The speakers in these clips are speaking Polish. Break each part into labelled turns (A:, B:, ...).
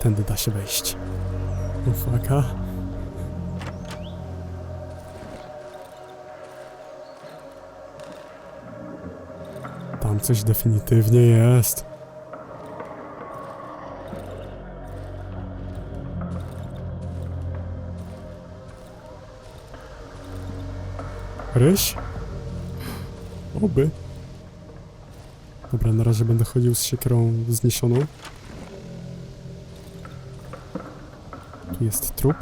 A: Tędy da się wejść. Ufaka. Tam coś definitywnie jest. Ryś? Oby. Dobra, na razie będę chodził z siekierą wzniesioną. Jest trup.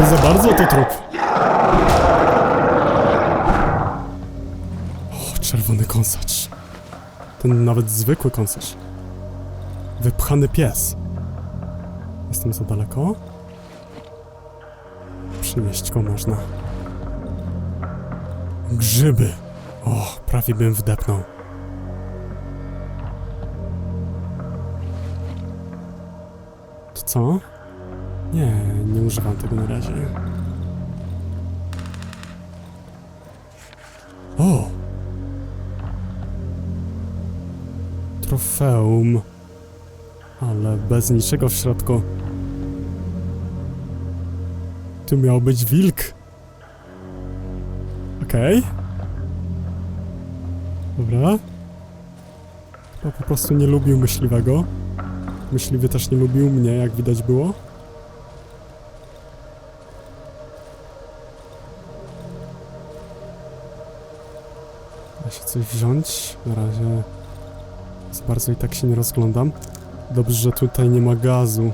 A: Nie za bardzo to trup. O, czerwony kąsacz. Ten nawet zwykły kąsacz. Wypchany pies. Jestem za daleko? Przynieść go można. Grzyby. O, prawie bym wdepnął. Co? Nie, nie używam tego na razie. O! Trofeum. Ale bez niczego w środku. Tu miał być wilk. Okej. Dobra. Chyba po prostu nie lubił myśliwego. Myśliwy też nie lubił mnie, jak widać było. Da się coś wziąć? Na razie za bardzo i tak się nie rozglądam. Dobrze, że tutaj nie ma gazu.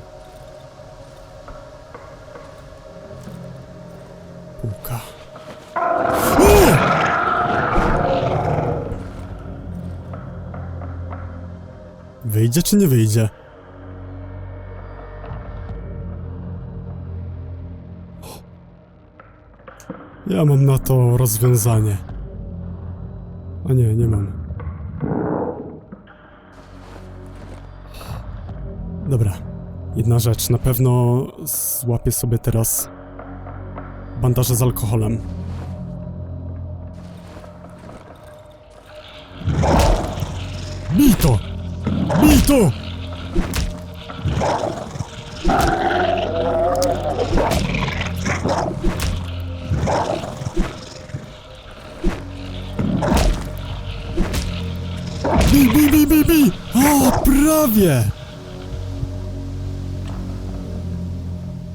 A: Półka. O! Wyjdzie czy nie wyjdzie? Ja mam na to rozwiązanie. A nie, nie mam. Dobra. Jedna rzecz. Na pewno złapię sobie teraz bandaże z alkoholem. Bij to! Bij to! Bij, bij, bij, bij, bij! O, prawie!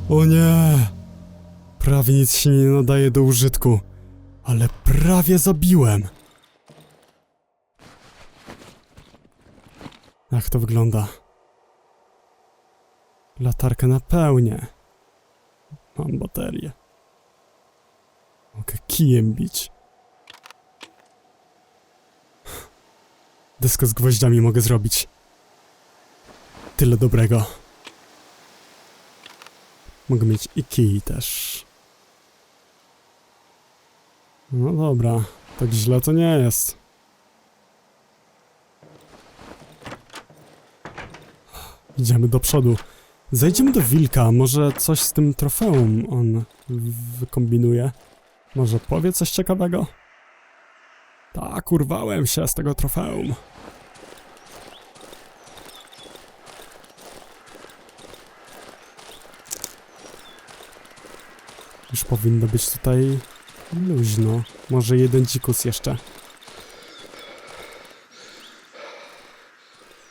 A: O nie! Prawie nic się nie nadaje do użytku, ale prawie zabiłem. Jak to wygląda? Latarkę na pełnię. Mam baterię. Mogę kijem bić. Deskę z gwoździami mogę zrobić. Tyle dobrego. Mogę mieć i kij też. No dobra, tak źle to nie jest. Idziemy do przodu. Zejdziemy do wilka, może coś z tym trofeum on wykombinuje. Może powie coś ciekawego? Tak, urwałem się z tego trofeum. Już powinno być tutaj luźno. Może jeden dzikus jeszcze.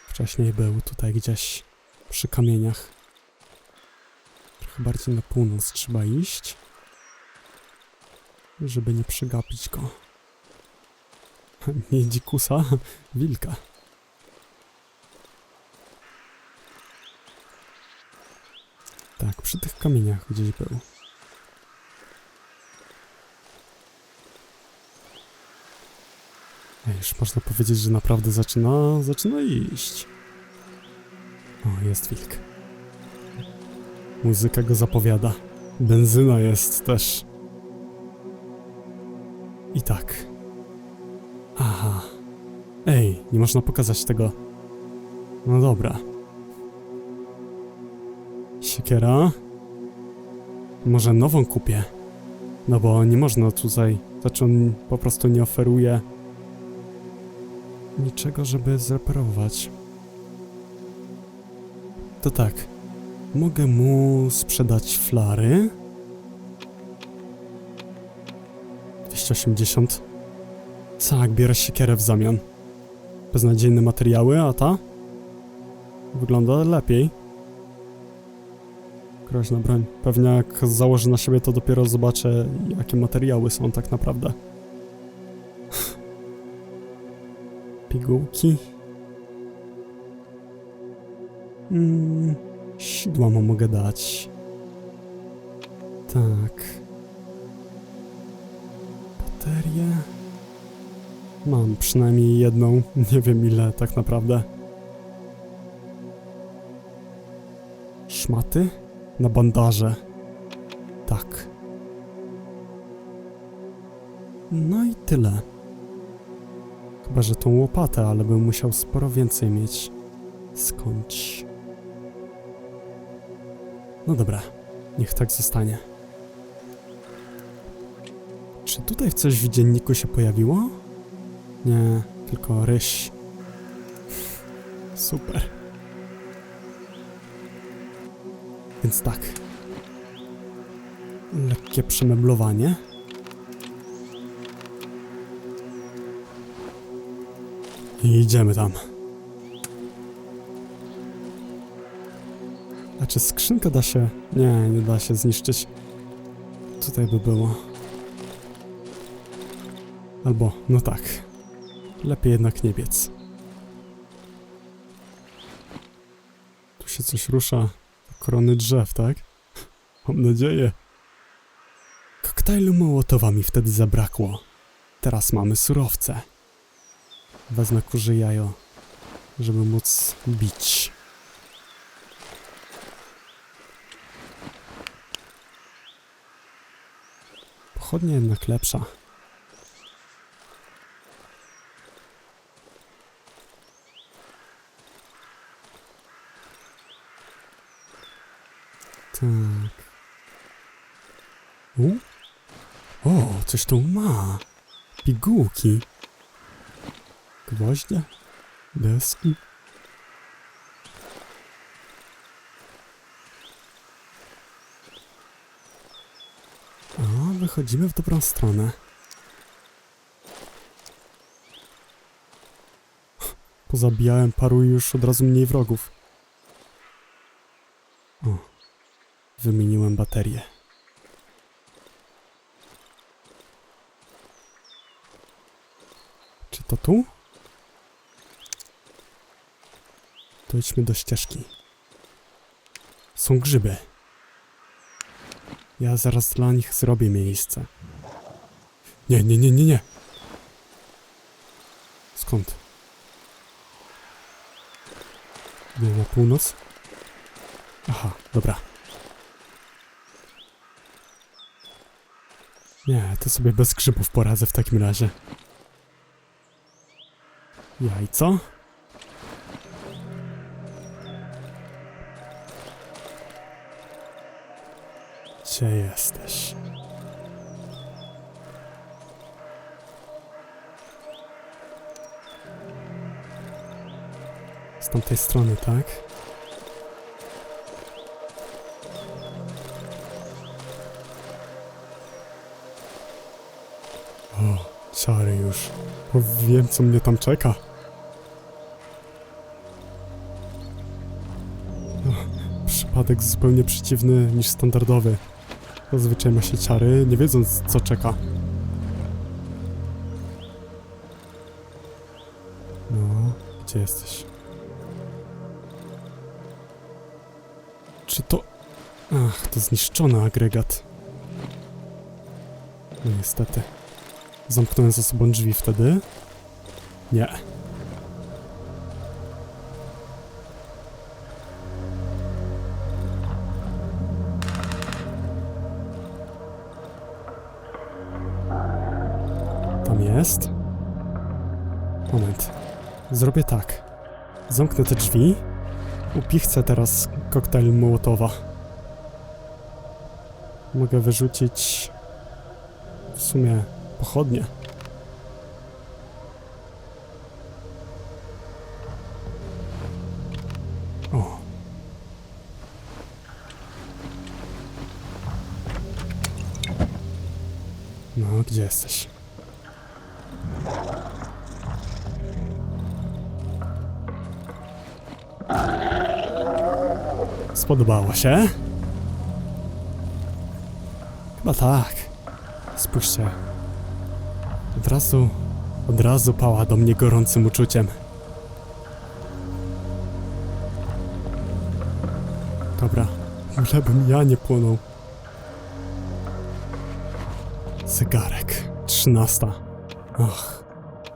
A: Wcześniej był tutaj gdzieś przy kamieniach. Trochę bardziej na północ trzeba iść, żeby nie przegapić go. Nie dzikusa, wilka. Tak, przy tych kamieniach gdzieś był. Już można powiedzieć, że naprawdę zaczyna, zaczyna iść. O, jest wilk. Muzyka go zapowiada. Benzyna jest też. Można pokazać tego. No dobra. Siekiera. Może nową kupię. No bo nie można tutaj. Znaczy on po prostu nie oferuje niczego, żeby zreparować. To tak. Mogę mu sprzedać flary. 280. Tak, biorę siekierę w zamian. Beznadziejne materiały, a ta? Wygląda lepiej. Groźna broń. Pewnie jak założę na siebie, to dopiero zobaczę, jakie materiały są tak naprawdę. Pigułki. Mm, sidła mu mogę dać. Tak. Baterie. Mam przynajmniej jedną, nie wiem ile tak naprawdę. Szmaty? Na bandaże. Tak. No i tyle. Chyba, że tą łopatę, ale bym musiał sporo więcej mieć. Skądś. No dobra, niech tak zostanie. Czy tutaj coś w dzienniku się pojawiło? Nie, tylko ryś. Super. Więc tak. Lekkie przemeblowanie. I idziemy tam. A czy skrzynka da się... Nie, nie da się zniszczyć. Tutaj by było. Albo, no tak. Lepiej jednak nie biec. Tu się coś rusza. Korony drzew, tak? Mam nadzieję. Koktajlu Mołotowa mi wtedy zabrakło. Teraz mamy surowce. Wezmę kurze jajo, żeby móc bić. Pochodnia jednak lepsza. Tak. U? O, coś tu ma. Pigułki. Gwoździe? Deski? O, wychodzimy w dobrą stronę. Pozabijałem paru już od razu mniej wrogów. Wymieniłem baterię. Czy to tu? To idźmy do ścieżki. Są grzyby. Ja zaraz dla nich zrobię miejsce. Nie, nie, nie, nie, nie. Skąd? Nie na północ? Aha, dobra. Nie, to sobie bez grzybów poradzę w takim razie. Jajco? Gdzie jesteś? Z tamtej strony, tak? Już. Wiem, co mnie tam czeka. Przypadek zupełnie przeciwny niż standardowy. Zazwyczaj ma się ciary, nie wiedząc, co czeka. No, gdzie jesteś? Czy to... Ach, to zniszczony agregat. No niestety. Zamknąłem za sobą drzwi wtedy. Nie. Tam jest. Moment. Zrobię tak. Zamknę te drzwi. Upichcę teraz koktajl Mołotowa. Mogę wyrzucić... W sumie pochodnie. O. No, gdzie jesteś? Spodobało się? Chyba tak. Spójrzcie, Razu, od razu pała do mnie gorącym uczuciem. Dobra, bylebym ja nie płonął. Zegarek. Trzynasta. Och,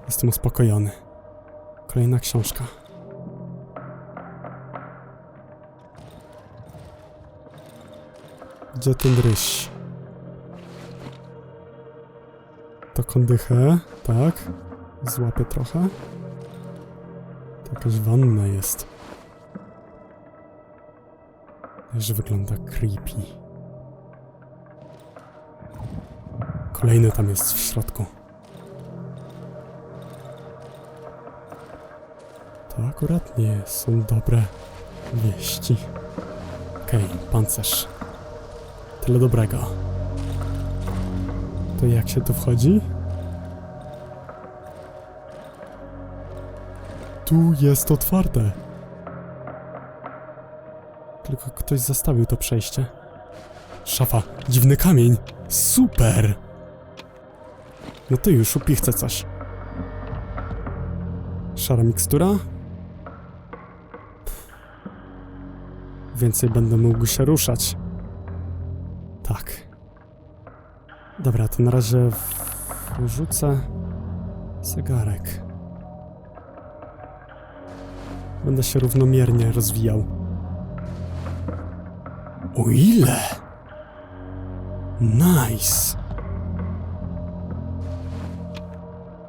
A: jestem uspokojony. Kolejna książka. Gdzie ten ryś? To kondychę, tak? Złapię trochę. To jakaś wanna jest. Że wygląda creepy. Kolejny tam jest w środku. To akurat nie są dobre wieści. Okej, pancerz. Tyle dobrego. To jak się tu wchodzi? Tu jest otwarte. Tylko ktoś zastawił to przejście. Szafa, dziwny kamień. Super! No to już upichcę coś. Szara mikstura. Więcej będę mógł się ruszać. Dobra, to na razie wrzucę zegarek. Będę się równomiernie rozwijał. O ile? Nice.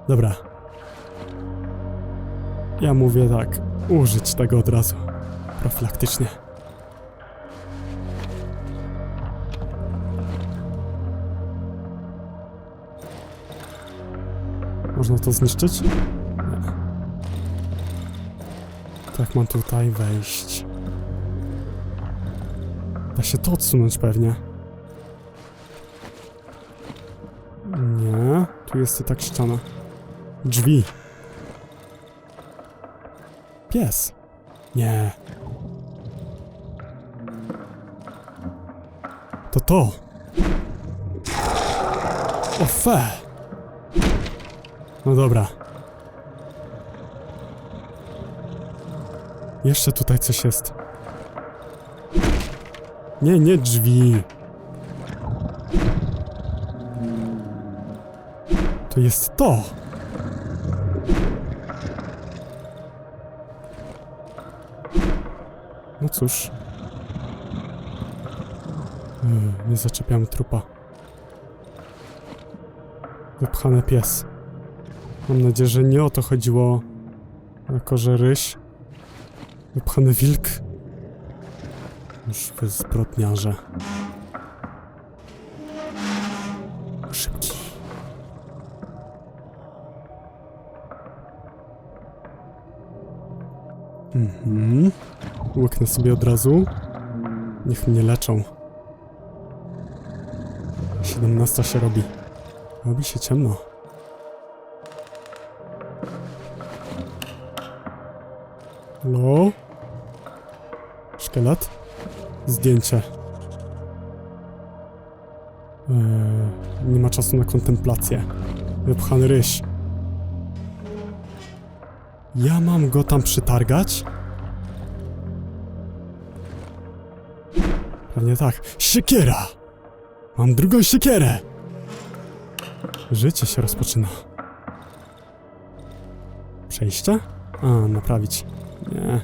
A: Dobra. Ja mówię tak, użyć tego od razu. Profilaktycznie. To zniszczyć? Nie. Tak, mam tutaj wejść. Da się to odsunąć pewnie. Nie, tu jest i tak ściana. Drzwi. Pies. Nie. To to. O fe. No dobra. Jeszcze tutaj coś jest. Nie, nie drzwi. To jest to. No cóż. Yy, nie zaczepiamy trupa. Wypchany pies. Mam nadzieję, że nie o to chodziło. Jako, że ryś. Wypchany wilk. Już wy zbrodniarze. Szybki. Mhm. Łyknę sobie od razu. Niech mnie leczą. 17 się robi. Robi się ciemno. Halo? Szkielet? Zdjęcie. Eee, nie ma czasu na kontemplację. Wypchany ryś. Ja mam go tam przytargać? Pewnie tak. Siekiera! Mam drugą siekierę! Życie się rozpoczyna. Przejście? A, naprawić. Nie.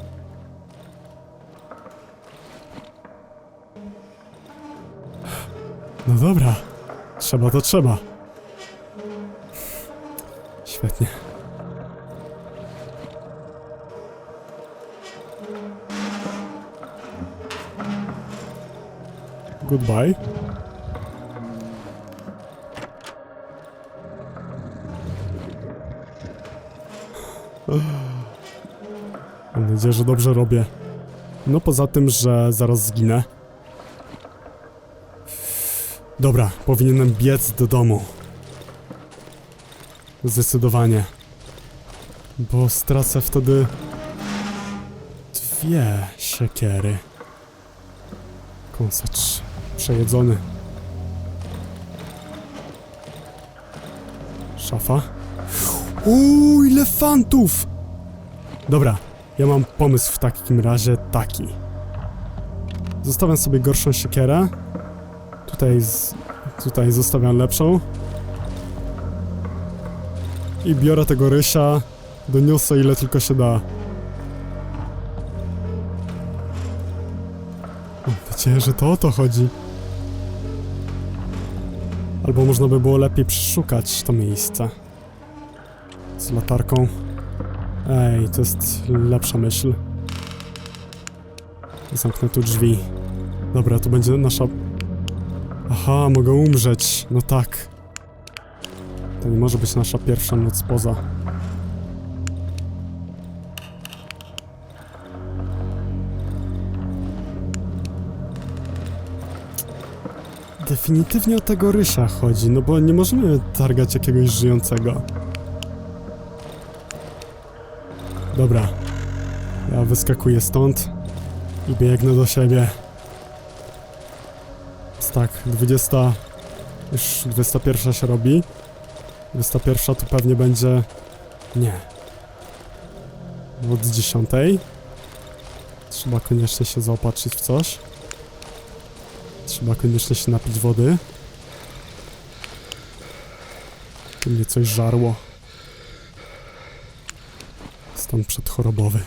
A: No dobra. Trzeba to trzeba. Świetnie. Goodbye. Nadzieję, że dobrze robię. No poza tym, że zaraz zginę. Dobra, powinienem biec do domu. Zdecydowanie. Bo stracę wtedy dwie siekiery. Kąsacz przejedzony. Szafa. Uuu, ile fantów! Dobra, ja mam pomysł w takim razie taki. Zostawiam sobie gorszą siekierę. Tutaj, z, tutaj zostawiam lepszą. I biorę tego rysia, doniosę ile tylko się da. Mam nadzieję, że to o to chodzi. Albo można by było lepiej przeszukać to miejsce. Z latarką. Ej, to jest lepsza myśl. Zamknę tu drzwi. Dobra, tu będzie nasza... Aha, mogę umrzeć. No tak. To nie może być nasza pierwsza noc poza. Definitywnie o tego rysia chodzi, no bo nie możemy targać jakiegoś żyjącego. Dobra. Ja wyskakuję stąd i biegnę do siebie. Jest tak, 20... Już 21 się robi. 21 to pewnie będzie... Nie. Od 10. Trzeba koniecznie się zaopatrzyć w coś. Trzeba koniecznie się napić wody. Tu mnie coś żarło. Stan przedchorobowy.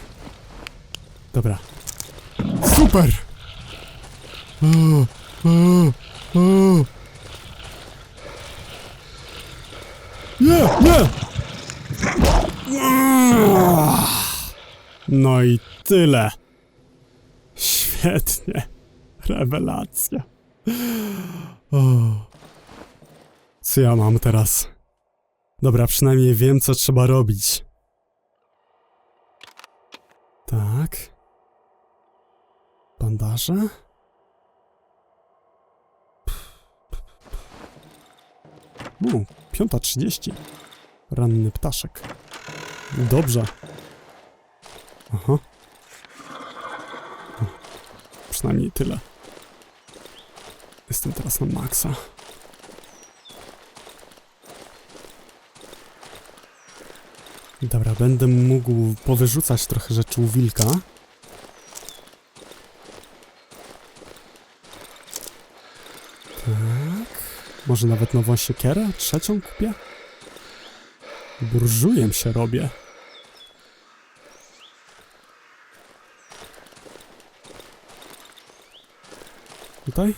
A: Dobra. Super! Nie, nie! No i tyle. Świetnie. Rewelacja. Co ja mam teraz? Dobra, przynajmniej wiem, co trzeba robić. Tak. Bandaże? U, piąta trzydzieści. Ranny ptaszek. Dobrze. Aha. Przynajmniej tyle. Jestem teraz na maksa. Dobra, będę mógł powyrzucać trochę rzeczy u wilka. Tak. Może nawet nową siekierę? Trzecią kupię? Burżujem się robię. Tutaj?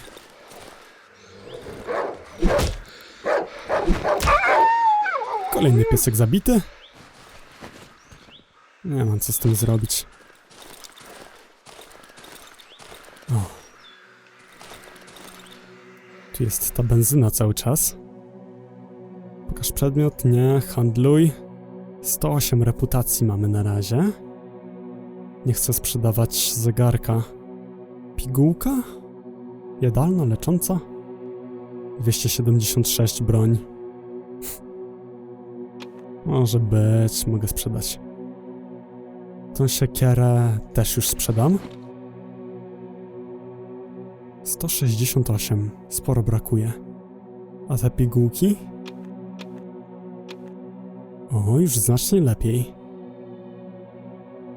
A: Kolejny piesek zabity. Nie mam co z tym zrobić. O. Tu jest ta benzyna cały czas. Pokaż przedmiot, nie, handluj. 108 reputacji mamy na razie. Nie chcę sprzedawać zegarka. Pigułka? Jadalna, lecząca? 276 broń. Może być, mogę sprzedać. Tą siekierę też już sprzedam. 168, sporo brakuje. A te pigułki? O, już znacznie lepiej.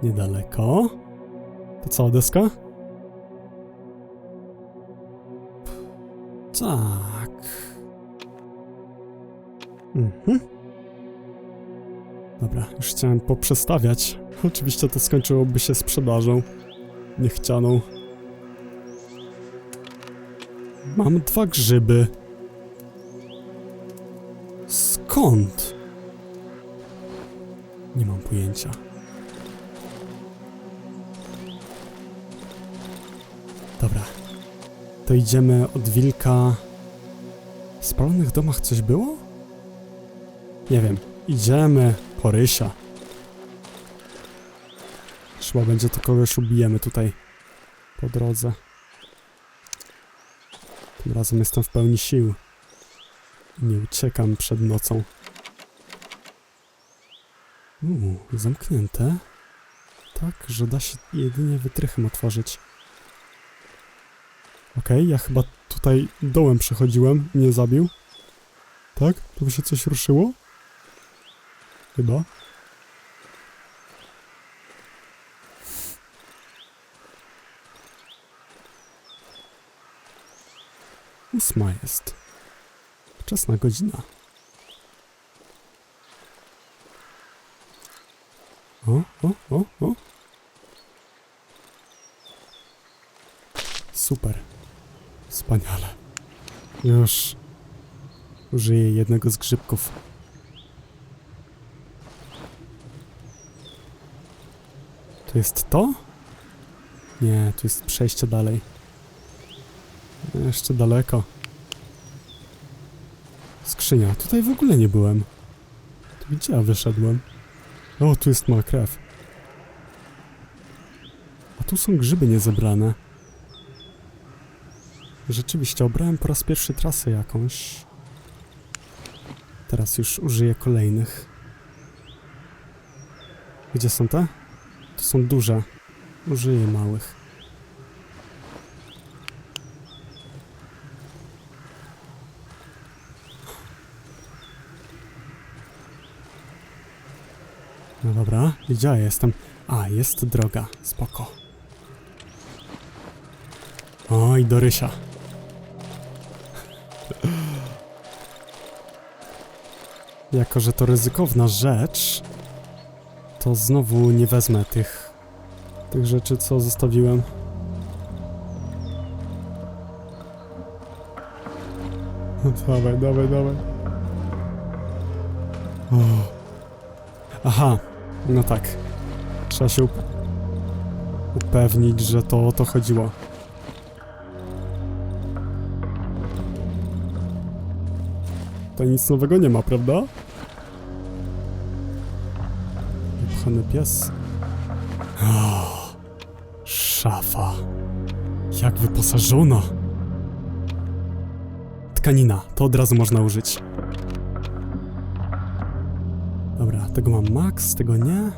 A: Niedaleko. To cała deska? Tak. Mhm. Dobra, już chciałem poprzestawiać. Oczywiście to skończyłoby się sprzedażą. Niechcianą. Mam dwa grzyby. Skąd? Nie mam pojęcia. Dobra. To idziemy od wilka. W spalonych domach coś było? Nie wiem. Idziemy po rysia. Trzeba będzie to kogoś ubijemy tutaj po drodze. Tym razem jestem w pełni sił. Nie uciekam przed nocą. Uuu, zamknięte. Tak, że da się jedynie wytrychem otworzyć. Okej, ja chyba tutaj dołem przechodziłem, nie zabił. Tak? By się coś ruszyło? Chyba. Ósma jest. Wczesna godzina. O, o, o, o. Super. Wspaniale. Już użyję jednego z grzybków. To jest to? Nie, tu jest przejście dalej. Jeszcze daleko. Skrzynia. Tutaj w ogóle nie byłem. To gdzie ja wyszedłem? O, tu jest moja krew. A tu są grzyby niezebrane. Rzeczywiście, obrałem po raz pierwszy trasę jakąś. Teraz już użyję kolejnych. Gdzie są te? To są duże. Użyję małych. No dobra, gdzie ja jestem? A, jest droga, spoko. Oj, do Rysia. Jako, że to ryzykowna rzecz, to znowu nie wezmę tych, tych rzeczy, co zostawiłem. Dawaj, dawaj, dawaj. O. Aha, no tak. Trzeba się up- upewnić, że to o to chodziło. To nic nowego nie ma, prawda? Wypchany pies. O, szafa. Jak wyposażona. Tkanina, to od razu można użyć. Dobra, tego mam max, tego nie.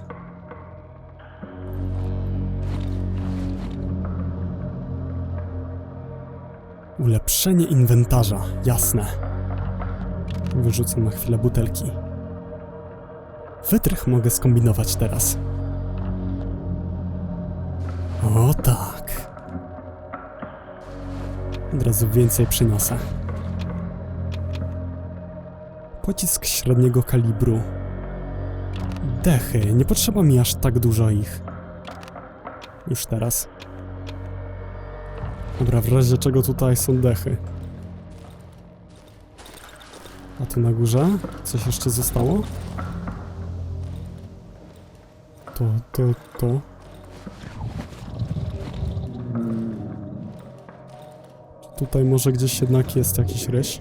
A: Ulepszenie inwentarza, jasne. Wyrzucę na chwilę butelki. Wytrych mogę skombinować teraz. O tak. Od razu więcej przyniosę. Pocisk średniego kalibru. Dechy, nie potrzeba mi aż tak dużo ich. Już teraz. Dobra, w razie czego tutaj są dechy. A tu na górze? Coś jeszcze zostało? To, to, to. Tutaj może gdzieś jednak jest jakiś ryś.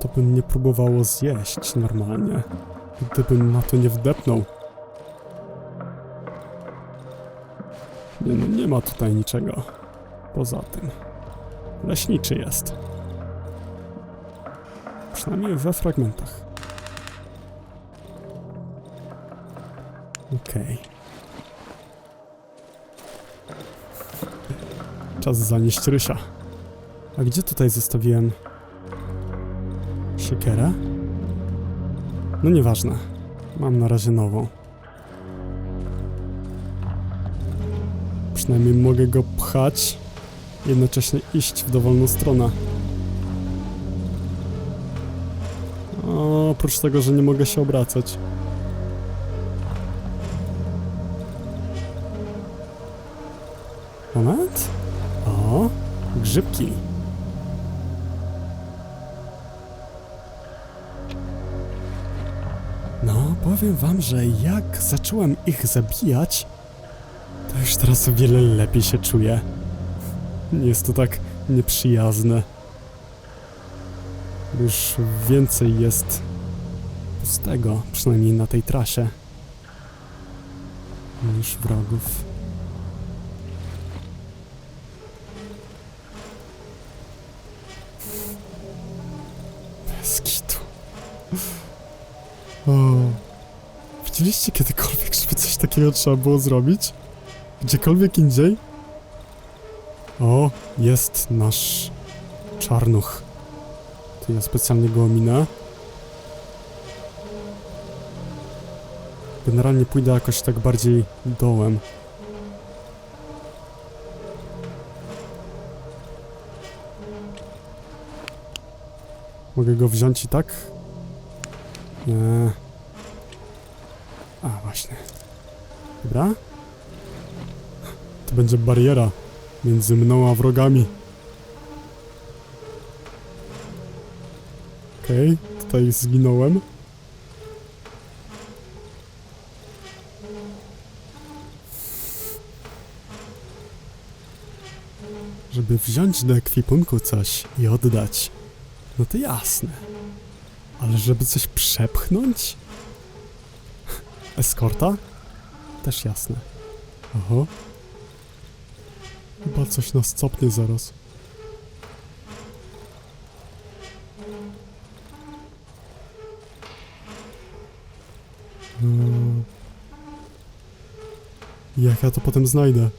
A: To bym nie próbowało zjeść normalnie. Gdybym na to nie wdepnął. Nie no, nie ma tutaj niczego. Poza tym. Leśniczy jest. Przynajmniej we fragmentach. Okej. Czas zanieść rysia. A gdzie tutaj zostawiłem siekierę? No nieważne. Mam na razie nową. Przynajmniej mogę go pchać, jednocześnie iść w dowolną stronę. O, oprócz tego, że nie mogę się obracać. Moment. O, grzybki. No, powiem wam, że jak zacząłem ich zabijać, to już teraz o wiele lepiej się czuję. Jest to tak nieprzyjazne. Już więcej jest pustego, przynajmniej na tej trasie, niż wrogów. Bez kitu. O. Widzieliście kiedykolwiek, żeby coś takiego trzeba było zrobić? Gdziekolwiek indziej? O, jest nasz czarnuch. To ja specjalnie go ominę. Generalnie pójdę jakoś tak bardziej dołem. Mogę go wziąć i tak? Nie. A, właśnie. Dobra. To będzie bariera między mną a wrogami. Okej, tutaj zginąłem. Żeby wziąć do ekwipunku coś i oddać, no to jasne. Ale żeby coś przepchnąć? Eskorta? Też jasne. Oho. Chyba coś nas copnie zaraz. Jak ja to potem znajdę?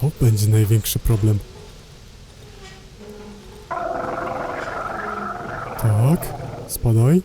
A: To będzie największy problem. Tak, spadaj.